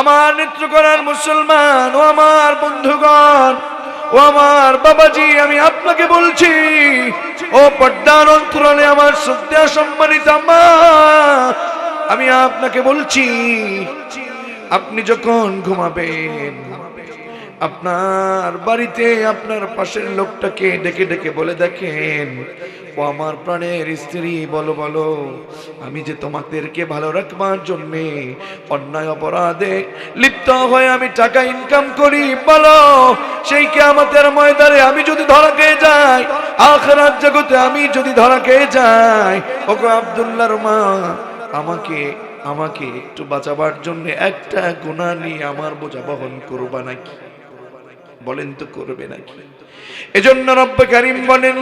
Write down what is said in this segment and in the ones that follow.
আমার নেত্রকোনার মুসলমান ও আমার বন্ধুগণ ও আমার বাবাজি, আমি আপনাকে বলছি, ও পর্দার অন্তরণে আমার শ্রদ্ধা সম্মানিত আমি আপনাকে বলছি, আপনি যখন ঘুমাবেন আপনার বাড়িতে আপনার পাশের লোকটাকে ডেকে ডেকে বলে দেখেন, ও আমার প্রাণের স্ত্রী, বলো বলো, আমি যে তোমাদেরকে ভালো রাখবার জন্যে অন্যায় অপরাধে লিপ্ত হয়ে আমি টাকা ইনকাম করি, বলো, সেই কে আমাদের ময়দানে আমি যদি ধরা খেয়ে যাই, আখরাত জগতে আমি যদি ধরা খেয়ে যাই, ওগো আব্দুল্লাহর মা, আমাকে আমাকে একটু বাঁচাবার জন্য একটা গুণা নিয়ে আমার বোঝা বহন করবা নাকি? বলেন তো করবে নাকি? এজন্য রব্ব করিম বলেন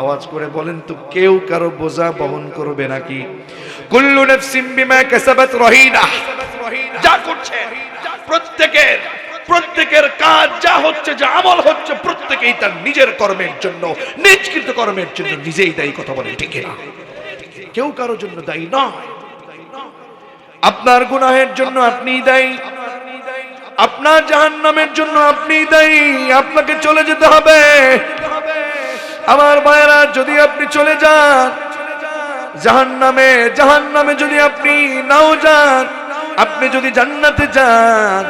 আওয়াজ করে বলেন তো, কেউ কারও বোঝা বহন করবে নাকি? কুল্লু নাফসিন বিমা কাসাবাত রহিনা। যা করছে, প্রত্যেকের প্রত্যেকের কাজ যা হচ্ছে, যা আমল হচ্ছে, প্রত্যেকেই তার নিজের কর্মের জন্য নিজকৃত কর্মের জন্য নিজেই দায়ী, কথা বলে ঠিক না কেউ কারোর জন্য দায়ী নয়। আপনার গুনাহের জন্য আপনিই দায়ী। আপনার জাহান্নামের জন্য আপনিই দায়ী। আপনাকে চলে যেতে হবে। আমার মায়েরা যদি আপনি চলে যান, জাহান্নামে জাহান্নামে যদি আপনি নাও যান, আপনি যদি জান্নাতে যান,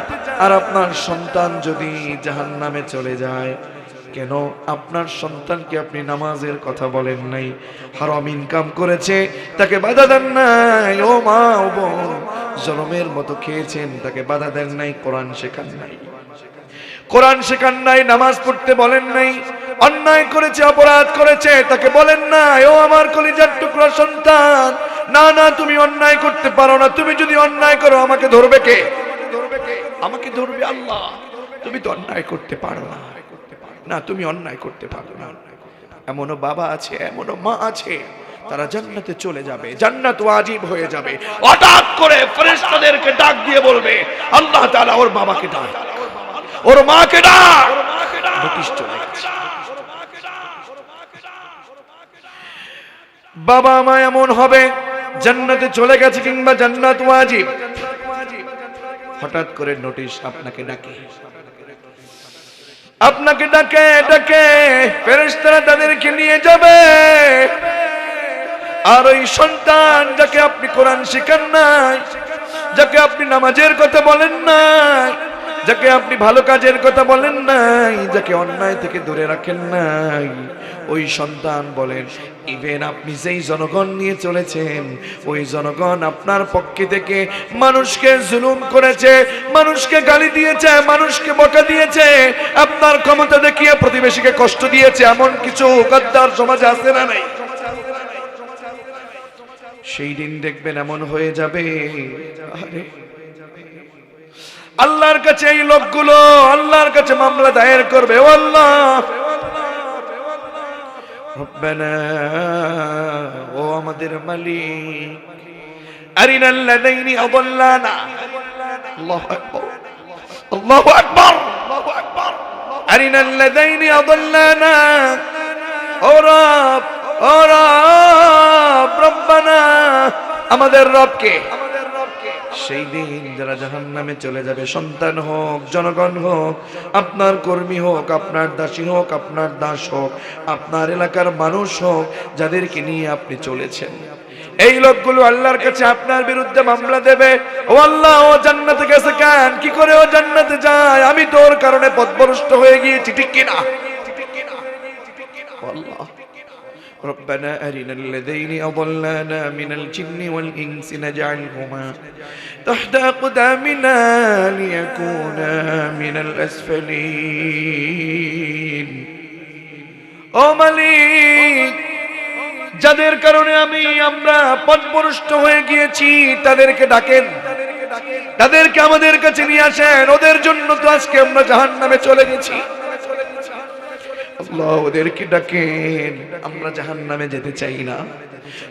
আর আপনার সন্তান যদি জাহান্নামে চলে যায় কেন আপনার সন্তানকে আপনি নামাজের কথা বলেন নাই? হারাম ইনকাম করেছে, তাকে বাধা দেন নাই। ও মা, ও বোন, জনমের মতো খেয়েছেন, তাকে বাধা দেন নাই, কোরআন শেখান নাই। কোরআন শেখান নাই, নামাজ পড়তে বলেন নাই, অন্যায় করেছে, অপরাধ করেছে, তাকে বলেন নাই, ও আমার কলিজার টুকরা সন্তান। না না, তুমি অন্যায় করতে পারো না, তুমি যদি অন্যায় করো, আমাকে ধরবে কে? ধরবে কে আমাকে ধরবে আল্লাহ। তুমি তো অন্যায় করতে পারো না। না, তুমি অন্যায় করতে পারো না। এমনও বাবা আছে, এমনও মা আছে। তারা জান্নাতে চলে যাবে, জান্নাত ওয়াজিব হয়ে যাবে। হঠাৎ করে ফেরেশতাদেরকে ডাক দিয়ে বলবে, আল্লাহ তাআলা ওর বাবাকে ডাক। ওর মাকে ডাক। নোটিশ চলে গেছে। বাবা মা এমন হবে, জান্নাতে চলে গেছে কিংবা জান্নাত ওয়াজিব। হঠাৎ করে নোটিশ আপনাকে ডাকে। আপনাকে ডাকে ডাকে ফেরেস্তারা তাদেরকে নিয়ে যাবে। আর ওই সন্তান যাকে আপনি কোরআন শিখেন নাই, যাকে আপনি নামাজের কথা বলেন নাই, যাকে আপনি ভালো কাজের কথা বলেন নাই, যাকে অন্যায় থেকে দূরে রাখেন নাই, ওই সন্তান বলেন ইভেন আপনি যেই জনগণ নিয়ে চলেছেন, ওই জনগণ আপনার পক্ষে থেকে মানুষকে জুলুম করেছে, মানুষকে গালি দিয়েছে, মানুষকে বকা দিয়েছে, আপনার ক্ষমতা দেখিয়ে প্রতিবেশীকে কষ্ট দিয়েছে, এমন কিছু গদ্দার সমাজে আছে না নাই? সেই দিন দেখবেন এমন হয়ে যাবে। আল্লাহর কাছে এই লোকগুলো, আল্লাহর কাছে মামলা দায়ের করবে, ও আল্লাহ। রব্বানা, ও আমাদের মালিক। আরিনা আল্লাযীনি আদাল্লানা। আল্লাহু আকবার। আল্লাহু আকবার। আল্লাহু আকবার আরিনা আল্লাযীনি আদাল্লানা। ও রব ও রব আমাদের রবকে সেই দিন যারা জাহান নামে চলে যাবে, সন্তান হোক, জনগণ হোক, আপনার কর্মী হোক, আপনার দাসী হোক, আপনার দাস হোক, আপনার এলাকার মানুষ হোক, যাদেরকে নিয়ে আপনি চলেছেন। এই লোকগুলো আল্লাহর কাছে আপনার বিরুদ্ধে মামলা দেবে। ও আল্লাহ, ও জান্নাতে গেছে কেন? কি করে ও জান্নাতে যায়? আমি তোর কারণে পথভ্রষ্ট হয়ে গিয়েছি, ঠিক কিনা? আল্লাহ। ربنا أرنا الذين أضلانا من الجن والإنس نجعلهما تحت أقدامنا ليكونا من الأسفلين ও মালিক যাদের কারণে আমি আমরা পথভ্রষ্ট হয়ে গিয়েছি তাদেরকে ডাকেন তাদেরকে আমাদের কাছে নিয়ে আসেন ওদের জন্য তো আজকে আমরা জাহান নামে চলে গেছি আল্লাহ ওদেরকে ডাকেন, আমরা জাহান নামে যেতে চাই না।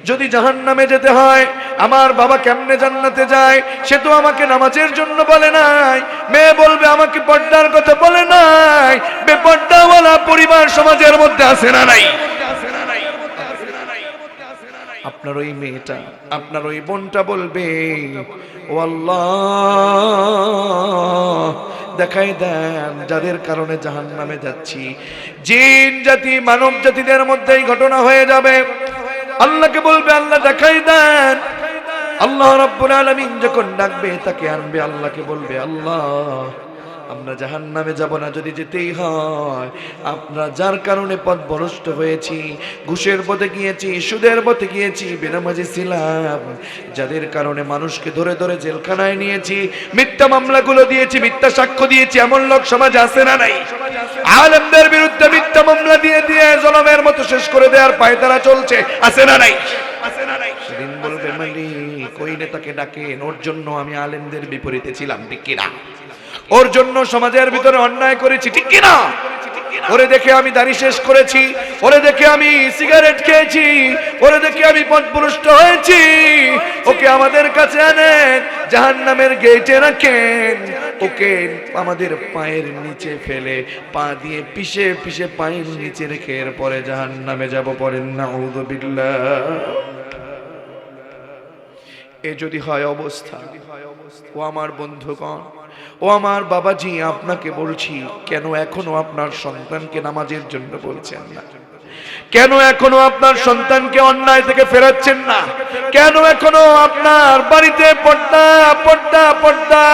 যদি জাহান নামে যেতে হয়, আমার বাবা কেমনে জান্নাতে যায়, সে তো আমাকে নামাজের জন্য বলে নাই। মেয়ে বলবে, আমাকে পর্দার কথা বলে নাই। বেপর্দাওয়ালা পরিবার সমাজের মধ্যে আছে না নাই? আপনার ওই মেয়েটা, আপনার ওই বোনটা বলবে, ও আল্লাহ দেখাই দেন, যাদের কারণে জাহান নামে যাচ্ছি। জিন জাতি, মানব জাতিদের মধ্যে ঘটনা হয়ে যাবে। আল্লাহকে বলবে, আল্লাহ দেখাই দেন। আল্লাহ রব্বুল আলমিন যখন ডাকবে, তাকে আনবে, আল্লাহকে বলবে, আল্লাহ আমরা জাহান নামে যাব না, যদি যেতেই হয়। আমরা যার কারণে পথ ভ্রষ্ট হয়েছি, ঘুষের পথে গিয়েছি, সুদের পথে গিয়েছি, বেনামাজি ছিলাম যাদের কারণে মানুষকে ধরে ধরে জেলখানায় নিয়েছি, মিথ্যা মামলাগুলো দিয়েছি, মিথ্যা সাক্ষ্য দিয়েছি, এমন লোক সমাজ আছে না নাই? আলেমদের বিরুদ্ধে মিথ্যা মামলা দিয়ে দিয়ে জলমের মতো শেষ করে দেওয়ার পায়তারা চলছে, আছে না নাই? সেদিন বলবে নেতাকে ডাকেন, ওর জন্য আমি আলেমদের বিপরীতে ছিলাম, ঠিক কিনা? ওর জন্য সমাজের ভিতরে অন্যায় করেছি, ঠিক কিনা? ওরে দেখে আমি দাড়ি শেষ করেছি, ওরে দেখে আমি সিগারেট খেয়েছি, ওরে দেখে আমি পথভ্রষ্ট হয়েছি। ওকে আমাদের কাছে আনেন জাহান নামের গেটে রাখেন। ওকে আমাদের পায়ের নিচে ফেলে, পা দিয়ে পিষে পিষে পায়ের নিচে রেখে এরপরে জাহান নামে যাব পরেন না এ যদি হয় অবস্থা, ও আমার বন্ধুগণ ও আমার বাবাজি আপনাকে বলছি কেন এখনও আপনার সন্তানকে নামাজের জন্য বলছেন না? কেন এখনও আপনার সন্তানকে অন্যায় থেকে ফেরাচ্ছেন না? কেন এখনও আপনার বাড়িতে পর্দা পর্দা পর্দা?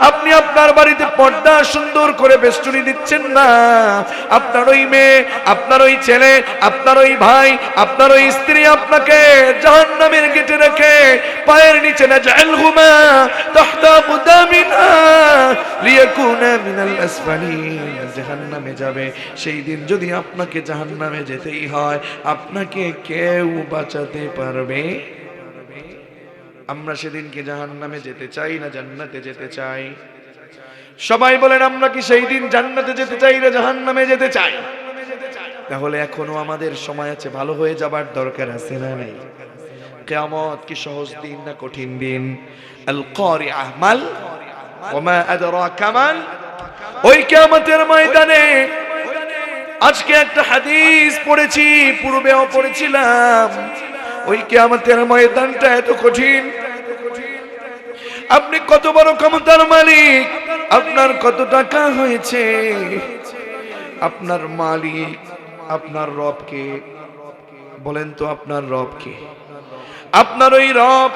আপনি আপনার বাড়িতে পর্দা সুন্দর করে বেষ্টনী দিচ্ছেন না? আপনার ওই মেয়ে, আপনার ওই ছেলে, আপনার ওই ভাই, আপনার ওই স্ত্রী আপনাকে জাহান্নামের গেটে রেখে পায়ের নিচে না জালহুমা তাহতা মুদামিনা লিয়াকুনা মিনাল যাবে। সেই দিন যদি আপনাকে জাহান্নামে যেতেই হয়, আপনাকে কেউ বাঁচাতে পারবে। আমরা সেদিনকে জাহান্নামে যেতে চাই না জান্নাতে যেতে চাই। সবাই বলেন, আমরা কি সেই দিন জান্নাতে যেতে চাই না জাহান্নামে যেতে চাই? তাহলে এখনও আমাদের সময় আছে, ভালো হয়ে যাবার দরকার আছে না নাই? কেয়ামত কি সহজ দিন না কঠিন দিন? আল কারিআহ মাল ওমা আদরাকা মাল, ওই কিয়ামতের ময়দানে আজকে একটা হাদিস পড়েছি পূর্বেও পড়েছিলাম। ওই কিয়ামতের ময়দানটা এত কঠিন। আপনি কত বড় ক্ষমতার মালিক, আপনার কত টাকা হয়েছে? আপনার মালিক, আপনার রবকে, বলেন তো আপনার রবকে। আপনার ওই রব,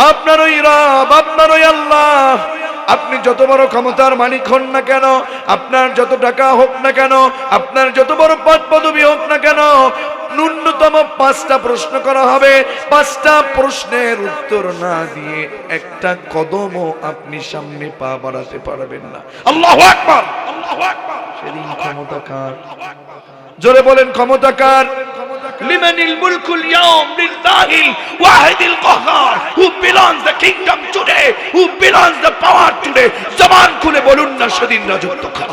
আপনার ওই রব, আপনার ওই আল্লাহ আপনি যত বড় ক্ষমতার মালিক হন না কেন আপনার যত টাকা হোক না কেন আপনার যত বড় পদ পদবী হোক না কেন ন্যূনতম পাঁচটা প্রশ্ন করা হবে। পাঁচটা প্রশ্নের উত্তর না দিয়ে একটা কদমও আপনি সামনে পা বাড়াতে পারবেন না। আল্লাহ আকবার! সেদিন ক্ষমতা কার? জোরে বলেন ক্ষমতা কার? لمن الملك اليوم لله الواحد القهار who belongs the kingdom today who belongs the power today জবান খুলে বলুন না সেদিন রাজত্ব কার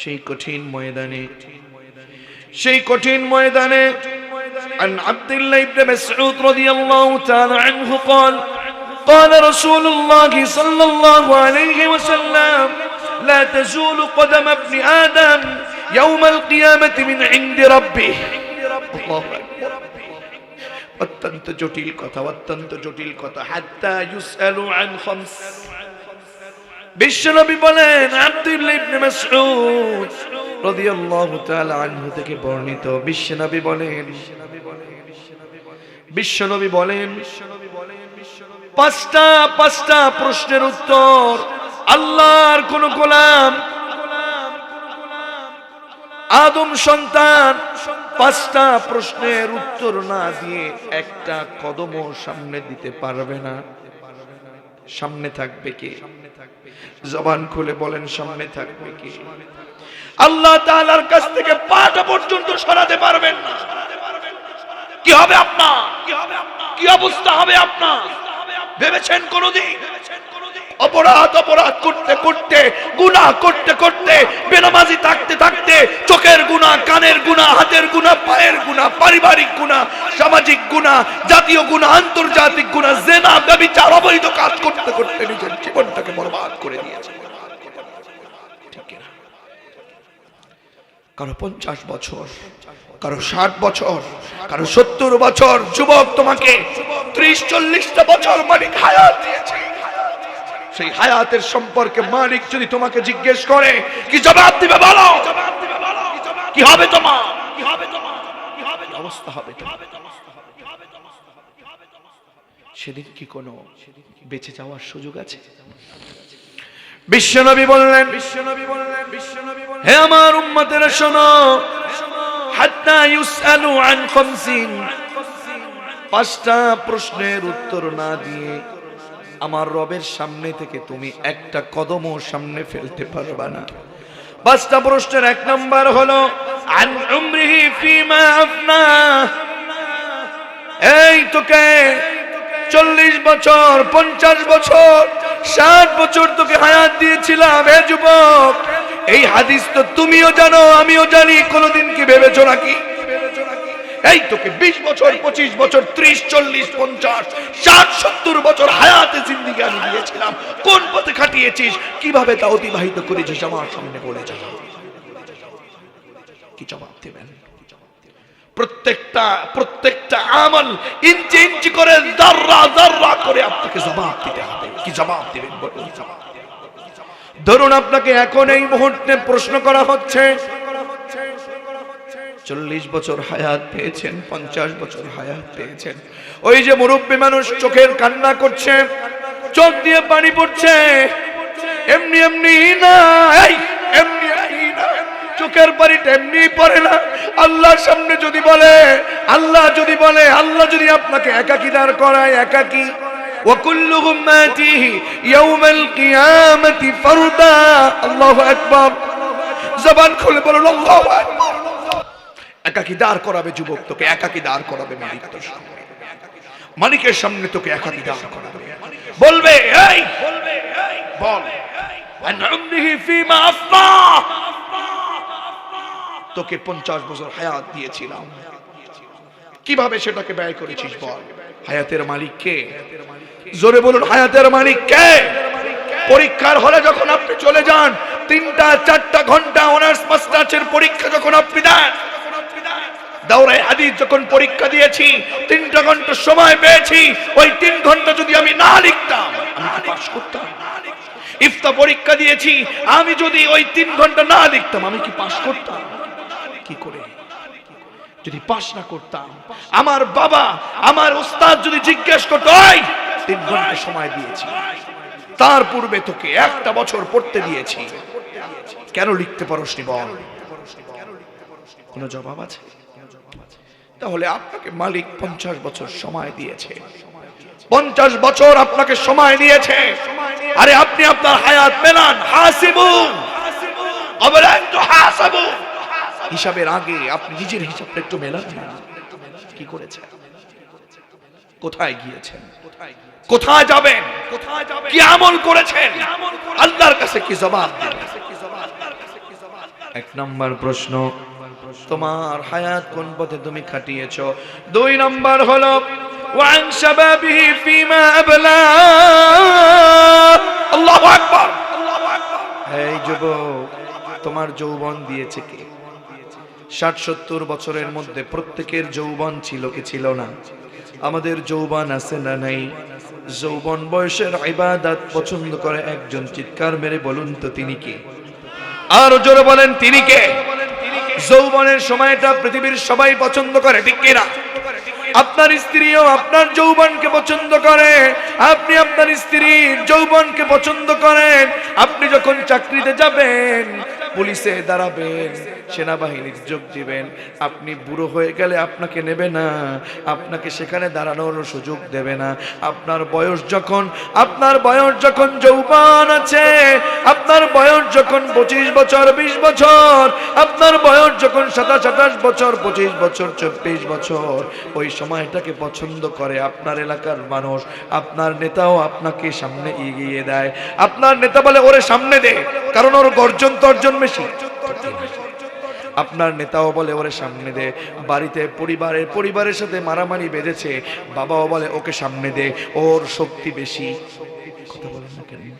সেই কঠিন ময়দানে সেই কঠিন ময়দানে عن عبد الله بن مسعود رضي الله تعالى عنه قال قال رسول الله صلى الله عليه وسلم لا تزول قدم ابن آدم ইয়াউমাল কিয়ামাতি মিন ইনদি রাব্বি। আল্লাহু আকবার। অত্যন্ত জটিল কথা, অত্যন্ত জটিল কথা। হাত্তা ইউসআলু আন খামস। বিশ্বনবী বলেন আব্দুল্লাহ ইবনে মাসউদ রাদিয়াল্লাহু তাআলা আনহু থেকে বর্ণিত। বিশ্বনবী বলেন বিশ্বনবী বলেন, পাঁচটা পাঁচটা প্রশ্নের উত্তর, আল্লাহর কোন গোলাম আদম সন্তান পাঁচটা প্রশ্নের উত্তর না দিয়ে একটা কদমও সামনে দিতে পারবে না। সামনে থাকবে কে? জবান খুলে বলেন, সামনে থাকবে কে? আল্লাহ তাআলার কাছ থেকে পাটা পর্যন্ত সরাতে পারবেন না। কি হবে আপনার? কি অবস্থা হবে আপনার? ভেবেছেন কোনদিন? অপরাধ অপরাধ করতে করতে গুনাহ করতে করতে, বেনামাজি থাকতে থাকতে, চোখের গুণা, কানের গুণা, হাতের গুণা, পায়ের গুণা, পারিবারিক গুণা, সামাজিক গুণা, জাতীয় গুণা, আন্তর্জাতিক গুণা, জেনা, ব্যবিচার, অবৈধ কাজ করতে করতে নিজের জীবনটাকে বরবাদ করে দিয়েছে। কারও পঞ্চাশ বছর, কারও ষাট বছর, কারও সত্তর বছর, যুবক তোমাকে ত্রিশ, চল্লিশটা বছর মানে হায়াত দিয়েছে। সেই হায়াতের সম্পর্কে মালিক যদি তোমাকে জিজ্ঞেস করে, কি জবাব দিবে বলো? কি হবে তোমার? কি হবে তোমার? অবস্থা হবে সেদিন কি কোনো বেঁচে যাওয়ার সুযোগ আছে? বিশ্বনবী বললেন বিশ্বনবী বললেন বিশ্বনবী বললেন হে আমার উম্মতেরা শোনো পাঁচটা প্রশ্নের উত্তর না দিয়ে আমার রবের সামনে থেকে তুমি একটা কদমও সামনে ফেলতে পারবা না। পাঁচটা প্রশ্নের এক নাম্বার হলো, আন উমরিহি ফিমা আফনা। এই তোকে চল্লিশ বছর, পঞ্চাশ বছর, ষাট বছর তোকে হায়াত দিয়েছিলাম। হে যুবক, এই হাদিস তো তুমিও জানো, আমিও জানি, কোনোদিন কি ভেবেছো নাকি? এই তোকে বিশ বছর, পঁচিশ বছর, ত্রিশ, চল্লিশ, পঞ্চাশ, ষাট, সত্তর বছর হায়াতে জিন্দিগি আমি দিয়েছিলাম। কোন পথে খাটিয়েছিস? কীভাবে তা অতিবাহিত করেছিস? আমার সামনে বলে যা। কি জবাব দেবেন? প্রত্যেকটা প্রত্যেকটা আমল ইঞ্চি ইঞ্চি করে দাররা দাররা করে আপনাকে জবাব দিতে হবে। কি জবাব দিবেন বলুন? ধরুন আপনাকে এখন এই মুহূর্তে প্রশ্ন করা হচ্ছে চল্লিশ বছর হায়াত পেয়েছেন পঞ্চাশ বছর হায়াত পেয়েছেন ওই যে মুরব্বী মানুষ চোখের কান্না করছে চোখ দিয়ে পানি পড়ছে এমনি এমনি না এই এমনি এমনি না চোখের পানিটা এমনি পড়ে না আল্লাহর সামনে যদি বলে আল্লাহ যদি বলে আল্লাহ যদি আপনাকে একাকী দাঁড় করায় একাকী وكلهم آتيه يوم القيامة فردا الله أكبر জবান খুলে বলুন আল্লাহু আকবার একাকি দাঁড় করাবে যুবক তোকে, একাকি দাঁড় করাবে মালিক তোর সামনে। মালিকের সামনে তোকে একাকি দাঁড় করাবে। বলবে, এই, বল। তোকে পঞ্চাশ বছর হায়াত দিয়েছিলাম। কীভাবে সেটাকে ব্যয় করেছিস বল? হায়াতের মালিক কে জোরে বলুন, হায়াতের মালিক কে পরীক্ষার হলে যখন আপনি চলে যান, তিনটা, চারটা ঘণ্টা অনার্স, মাস্টার্সের পরীক্ষা যখন আপনি দেন দাওরাই হাদিস যখন পরীক্ষা দিয়েছি তিনটা ঘণ্টা সময় পেয়েছি ওই তিন ঘণ্টা যদি আমি না লিখতাম কি করতাম। ইফতা পরীক্ষা দিয়েছি আমি যদি ওই তিন ঘণ্টা না লিখতাম আমি কি পাস করতাম? কি করে? যদি পাস না করতাম আমার বাবা আমার ওস্তাদ যদি জিজ্ঞেস করতো "ওই, তিন ঘণ্টা সময় দিয়েছি। তার পূর্বে তোকে একটা বছর পড়তে দিয়েছি। কেন লিখতে পারোসনি বল? কোনো জবাব আছে? তাহলে আপনাকে মালিক পঞ্চাশ বছর সময় দিয়েছে। পঞ্চাশ বছর আপনাকে সময় দিয়েছে আরে আপনি আপনার হায়াত মেলান হিসাবের আগে আপনি নিজের হিসাবটা একটু মেলান। কি করেছেন? কোথায় গিয়েছেন? কোথায় যাবেন? কি আমল করেছেন? আল্লাহর কাছে কি জবাব এক নম্বর প্রশ্ন তোমার হায়াত কোন পথে তুমি খাটিয়েছ? দুই নম্বর হলো তোমার যৌবন দিয়েছে কে? ষাট সত্তর বছরের মধ্যে প্রত্যেকের যৌবন ছিল কি ছিল না? আমাদের যৌবন আছে না নাই? যৌবন বয়সের ইবাদত পছন্দ করে একজন চিৎকার মেরে বলুন তো তিনি কে? আর জোরে বলেন, তিনি কে? যৌবনের সময়টা পৃথিবীর সবাই পছন্দ করে, ঠিক কিনা? আপনার স্ত্রীও আপনার যৌবনকে পছন্দ করে। আপনি আপনার স্ত্রীর যৌবনকে পছন্দ করেন। আপনি যখন চাকরিতে যাবেন, পুলিশে দাঁড়াবেন। সেনাবাহিনীর যোগ দিবেন। আপনি বুড়ো হয়ে গেলে আপনাকে নেবে না। আপনাকে সেখানে দাঁড়ানোর সুযোগ দেবে না। আপনার বয়স যখন, আপনার বয়স যখন যৌবান আছে, আপনার বয়স যখন পঁচিশ বছর, বিশ বছর, আপনার বয়স যখন সাতাশ, আঠাশ বছর, পঁচিশ বছর, চব্বিশ বছর, ওই সময়টাকে পছন্দ করে আপনার এলাকার মানুষ। আপনার নেতাও আপনাকে সামনে এগিয়ে দেয়। আপনার নেতা বলে, ওরে সামনে দে। কারণ ওর গর্জন তর্জন বেশি। আপনার নেতাও বলে ওরে সামনে দে। বাড়িতে পরিবারের পরিবারের সাথে মারামারি বেঁধেছে, বাবাও বলে ওকে সামনে দে, ওর শক্তি বেশি। কথা বলেন না কেন?